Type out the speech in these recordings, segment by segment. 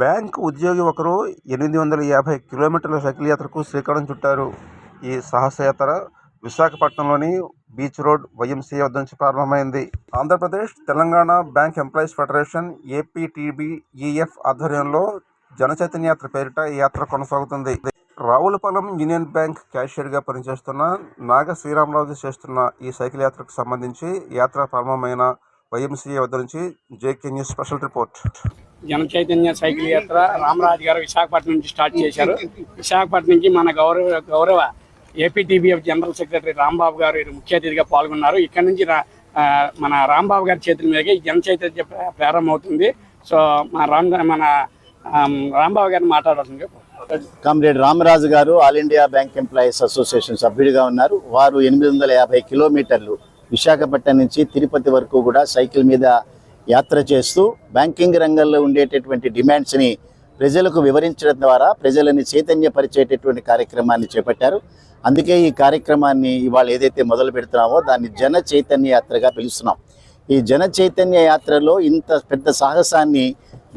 Bank ఉద్యోగి ఒకరు ఎనిమిది వందల యాభై కిలోమీటర్ల సైకిల్ యాత్రకు శ్రీకారం చుట్టారు. ఈ సాహసయాత్ర విశాఖపట్నంలోని బీచ్ రోడ్ వైఎంసీ వద్ద నుంచి ప్రారంభమైంది. Andhra Pradesh Telangana bank employees federation APTBEF ఆధ్వర్యంలో జనచైతన్య యాత్ర పేరిట ఈ యాత్ర కొనసాగుతుంది. రావులపాలెం యూనియన్ బ్యాంక్ క్యాషియర్గా పనిచేస్తున్న నాగ శ్రీరామరాజు చేస్తున్న ఈ సైకిల్ యాత్రకు సంబంధించి యాత్ర ప్రారంభమైన వైఎంసీఏ వద్ద నుంచి జేకే న్యూస్ స్పెషల్ రిపోర్ట్. జన చైతన్య సైకిల్ యాత్ర రామరాజు గారు విశాఖపట్నం నుంచి స్టార్ట్ చేశారు. విశాఖపట్నం నుంచి మన గౌరవ గౌరవ ఏపీటీబీఎఫ్ జనరల్ సెక్రటరీ రాంబాబు గారు ముఖ్య అతిథిగా పాల్గొన్నారు. ఇక్కడ నుంచి మన రాంబాబు గారి చేతుల మీదుగా ఈ జన చైతన్య ప్ర- ప్రారంభమవుతుంది. సో మన రామ్ మన రాంబాబు గారిని మాట్లాడాల్సిందిగా కోరుతున్నాను. Comrade Ramaraju garu all India bank employees association సభ్యుడిగా ఉన్నారు. వారు ఎనిమిది వందల యాభై కిలోమీటర్లు విశాఖపట్నం నుంచి తిరుపతి వరకు కూడా సైకిల్ మీద యాత్ర చేస్తూ బ్యాంకింగ్ రంగంలో ఉండేటటువంటి డిమాండ్స్ని ప్రజలకు వివరించడం ద్వారా ప్రజలని చైతన్యపరిచేటటువంటి కార్యక్రమాన్ని చేపట్టారు. అందుకే ఈ కార్యక్రమాన్ని ఇవాళ ఏదైతే మొదలు పెడుతున్నామో దాన్ని జన చైతన్య యాత్రగా పిలుస్తున్నాం. ఈ జన చైతన్య యాత్రలో ఇంత పెద్ద సాహసాన్ని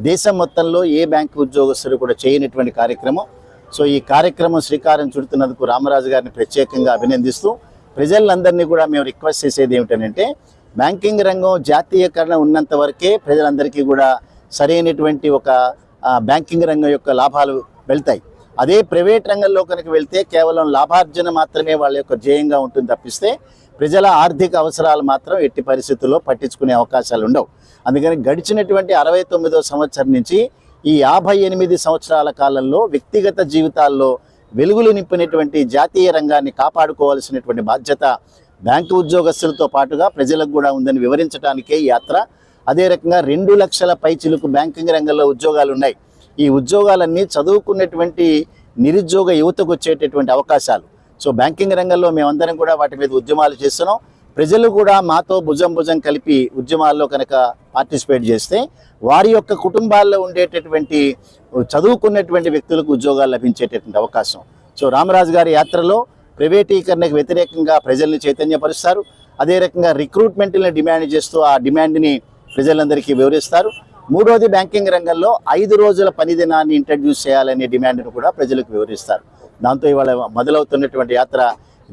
దేశం మొత్తంలో ఏ బ్యాంకు ఉద్యోగస్తులు కూడా చేయనటువంటి కార్యక్రమం. సో ఈ కార్యక్రమం శ్రీకారం చుడుతున్నందుకు రామరాజు గారిని ప్రత్యేకంగా అభినందిస్తూ ప్రజలందరినీ కూడా మేము రిక్వెస్ట్ చేసేది ఏమిటంటే బ్యాంకింగ్ రంగం జాతీయకరణ ఉన్నంత వరకే ప్రజలందరికీ కూడా సరైనటువంటి ఒక బ్యాంకింగ్ రంగం యొక్క లాభాలు వెళ్తాయి. అదే ప్రైవేట్ రంగంలో కనుక వెళ్తే కేవలం లాభార్జన మాత్రమే వాళ్ళ యొక్క ధ్యేయంగా ఉంటుంది తప్పిస్తే ప్రజల ఆర్థిక అవసరాలు మాత్రం ఎట్టి పరిస్థితుల్లో పట్టించుకునే అవకాశాలు ఉండవు. అందుకని గడిచినటువంటి అరవై తొమ్మిదో సంవత్సరం నుంచి ఈ యాభై ఎనిమిది సంవత్సరాల కాలంలో వ్యక్తిగత జీవితాల్లో వెలుగులు నింపినటువంటి జాతీయ రంగాన్ని కాపాడుకోవాల్సినటువంటి బాధ్యత బ్యాంకు ఉద్యోగస్తులతో పాటుగా ప్రజలకు కూడా ఉందని వివరించడానికే యాత్ర. అదే రకంగా రెండు లక్షల పైచిలుకు బ్యాంకింగ్ రంగంలో ఉద్యోగాలు ఉన్నాయి. ఈ ఉద్యోగాలన్నీ చదువుకున్నటువంటి నిరుద్యోగ యువతకు వచ్చేటటువంటి అవకాశాలు. సో బ్యాంకింగ్ రంగంలో మేమందరం కూడా వాటి మీద ఉద్యమాలు చేస్తున్నాం. ప్రజలు కూడా మాతో భుజం భుజం కలిపి ఉద్యమాల్లో కనుక పార్టిసిపేట్ చేస్తే వారి యొక్క కుటుంబాల్లో ఉండేటటువంటి చదువుకున్నటువంటి వ్యక్తులకు ఉద్యోగాలు లభించేటటువంటి అవకాశం. సో రామరాజు గారి యాత్రలో ప్రైవేటీకరణకు వ్యతిరేకంగా ప్రజల్ని చైతన్యపరుస్తారు. అదే రకంగా రిక్రూట్మెంట్ని డిమాండ్ చేస్తూ ఆ డిమాండ్ని ప్రజలందరికీ వివరిస్తారు. మూడోది బ్యాంకింగ్ రంగంలో ఐదు రోజుల పని దినాన్ని ఇంట్రడ్యూస్ చేయాలనే డిమాండ్ను కూడా ప్రజలకు వివరిస్తారు. దాంతో ఇవాళ మొదలవుతున్నటువంటి యాత్ర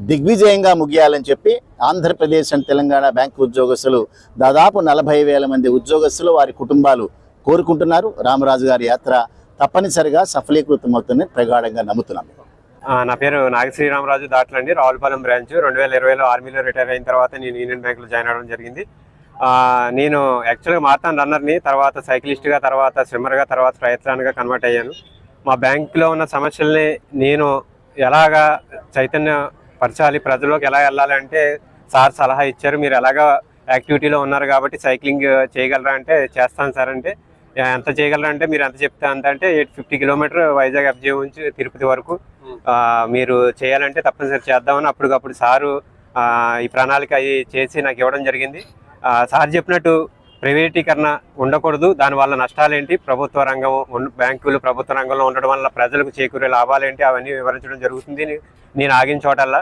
దిగ్విజయంగా ముగియాలని చెప్పి ఆంధ్రప్రదేశ్ అండ్ తెలంగాణ బ్యాంకు ఉద్యోగస్తులు దాదాపు నలభై వేల మంది ఉద్యోగస్తులు వారి కుటుంబాలు కోరుకుంటున్నారు. రామరాజు గారి యాత్ర తప్పనిసరిగా సఫలీకృతమవుతుందని ప్రగాఢంగా నమ్ముతున్నాం. నా పేరు నాగశ్రీ రామరాజు దాట్లండి. రావులపాలెం బ్రాంచ్. రెండు వేల ఇరవైలో ఆర్మీలో రిటైర్ అయిన తర్వాత నేను యూనియన్ బ్యాంకులో జాయిన్ అవ్వడం జరిగింది. నేను యాక్చువల్గా మాతాన్ రన్నర్ని తర్వాత సైక్లిస్ట్గా తర్వాత స్విమ్మర్గా తర్వాత ప్రయత్నాలుగా కన్వర్ట్ అయ్యాను. మా బ్యాంకులో ఉన్న సమస్యల్ని నేను ఎలాగా చైతన్య పరచాలి ప్రజల్లోకి ఎలా వెళ్ళాలి అంటే సార్ సలహా ఇచ్చారు. మీరు ఎలాగా యాక్టివిటీలో ఉన్నారు కాబట్టి సైక్లింగ్ చేయగలరా అంటే చేస్తాను సార్ అంటే ఎంత చేయగలరా అంటే మీరు ఎంత చెప్తే అంత అంటే ఎయిట్ ఫిఫ్టీ కిలోమీటర్ వైజాగ్ ఎఫ్జే నుంచి తిరుపతి వరకు మీరు చేయాలంటే తప్పనిసరి చేద్దామని అప్పటికప్పుడు సారు ఈ ప్రణాళిక అవి చేసి నాకు ఇవ్వడం జరిగింది. సార్ చెప్పినట్టు ప్రైవేటీకరణ ఉండకూడదు. దానివల్ల నష్టాలేంటి? ప్రభుత్వ రంగం బ్యాంకులు ప్రభుత్వ రంగంలో ఉండడం వల్ల ప్రజలకు చేకూరే లాభాలేంటి? అవన్నీ వివరించడం జరుగుతుంది. నేను ఆగిన చోటల్లా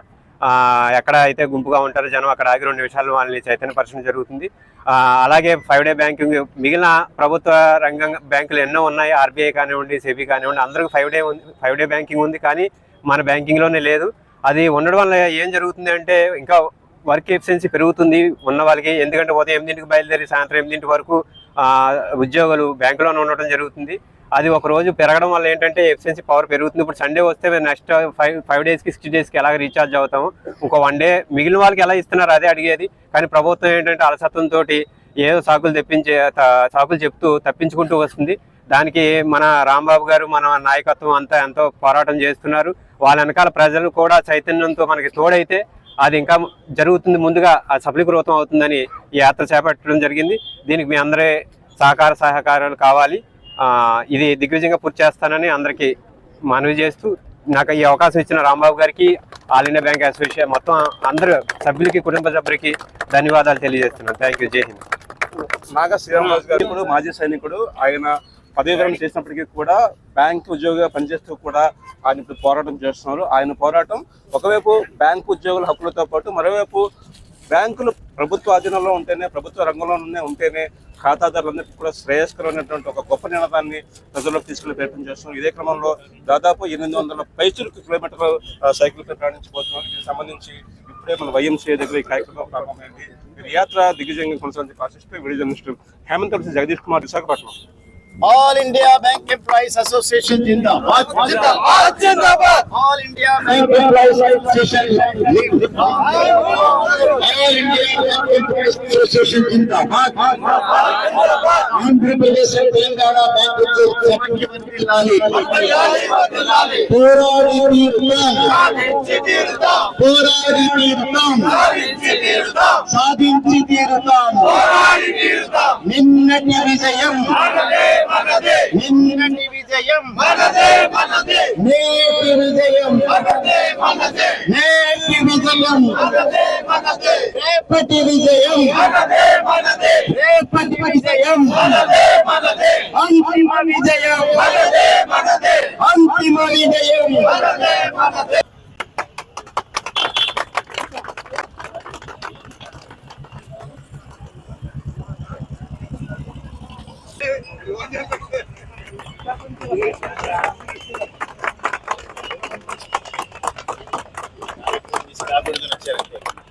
ఎక్కడ అయితే గుంపుగా ఉంటారో జనం అక్కడ ఆగి రెండు నిమిషాలు వాళ్ళని చైతన్యపరచడం జరుగుతుంది. అలాగే ఫైవ్ డే బ్యాంకింగ్ మిగిలిన ప్రభుత్వ రంగం బ్యాంకులు ఎన్నో ఉన్నాయి. ఆర్బీఐ కానివ్వండి సెబీ కానివ్వండి అందరికీ ఫైవ్ డే ఉంది ఫైవ్ డే బ్యాంకింగ్ ఉంది. కానీ మన బ్యాంకింగ్లోనే లేదు. అది ఉండడం వల్ల ఏం జరుగుతుంది అంటే ఇంకా వర్క్ ఎఫిషియన్సీ పెరుగుతుంది ఉన్న వాళ్ళకి. ఎందుకంటే ఉదయం ఎనిమిదింటికి బయలుదేరి సాయంత్రం ఎనిమిదింటి వరకు ఉద్యోగులు బ్యాంకులోనే ఉండటం జరుగుతుంది. అది ఒక రోజు పెరగడం వల్ల ఏంటంటే ఎఫిషియన్సీ పవర్ పెరుగుతుంది. ఇప్పుడు సండే వస్తే నెక్స్ట్ ఫైవ్ ఫైవ్ డేస్కి సిక్స్ డేస్కి ఎలా రీఛార్జ్ అవుతాము ఇంకో వన్ డే మిగిలిన వాళ్ళకి ఎలా ఇస్తున్నారు అదే అడిగేది. కానీ ప్రభుత్వం ఏంటంటే అలసత్వంతో ఏదో సాకులు తెప్పించే త- సాకులు చెప్తూ తప్పించుకుంటూ వస్తుంది. దానికి మన రాంబాబు గారు మన నాయకత్వం అంతా ఎంతో పోరాటం చేస్తున్నారు. వాళ్ళ వెనకాల ప్రజలు కూడా చైతన్యంతో మనకి తోడైతే అది ఇంకా జరుగుతుంది ముందుగా ఆ సఫలీకృతం అవుతుందని ఈ యాత్ర చేపట్టడం జరిగింది. దీనికి మీ అందరి సహకార సహకారాలు కావాలి. ఇది దిగ్విజయంగా పూర్తి చేస్తానని అందరికీ మనవి చేస్తూ నాకు ఈ అవకాశం ఇచ్చిన రాంబాబు గారికి ఆల్ ఇండియా బ్యాంక్ అసోసియేషన్ మొత్తం అందరు సభ్యులకి కుటుంబ సభ్యులకి ధన్యవాదాలు తెలియజేస్తున్నాను. థ్యాంక్ యూ జై హింద్. నాగా శ్రీరామ్ గారు మాజీ సైనికుడు. ఆయన పదవి విరమణ చేసినప్పటికీ కూడా బ్యాంక్ ఉద్యోగిగా పనిచేస్తూ కూడా ఆయన ఇప్పుడు పోరాటం చేస్తున్నారు. ఆయన పోరాటం ఒకవైపు బ్యాంక్ ఉద్యోగుల హక్కులతో పాటు మరోవైపు బ్యాంకులు ప్రభుత్వ ఆధీనంలో ఉంటేనే ప్రభుత్వ రంగంలోనే ఉంటేనే ఖాతాదారులందరికీ కూడా శ్రేయస్కరమైనటువంటి ఒక గొప్ప నినాదాన్ని ప్రజల్లోకి తీసుకెళ్ళే ప్రయత్నం చేస్తున్నాం ఇదే క్రమంలో దాదాపు ఎనిమిది వందల పైచులకు కిలోమీటర్లు సైకిల్పై ప్రయాణించబోతున్నాం దీనికి సంబంధించి ఇప్పుడే మన వైఎంసీఏ దగ్గర ఈ కార్యక్రమం ప్రారంభమైంది. యాత్ర దిగ్విజయంగా కొనసాగించి ఆశిస్తూ journalist Hemant Jagadish Kumar Visakhapatnam. All India bank employees association జిందాబాద్ జిందాబాద్ జిందాబాద్ all India bank employees association all India bank employees association జిందాబాద్ ఆంధ్రప్రదేశ్ తెలంగాణ బ్యాంక్ ముఖ్యమంత్రి లాలి. పోరాడి తీరుతాం. పోరాడి తీరుతాం. సాధించి తీరుతాం. నిన్నటి విజయం నేటి విజయం రేపటి విజయం రేపటి విజయం అంతిమ విజయం అంతిమ విజయం Obrigado, Dona Tia.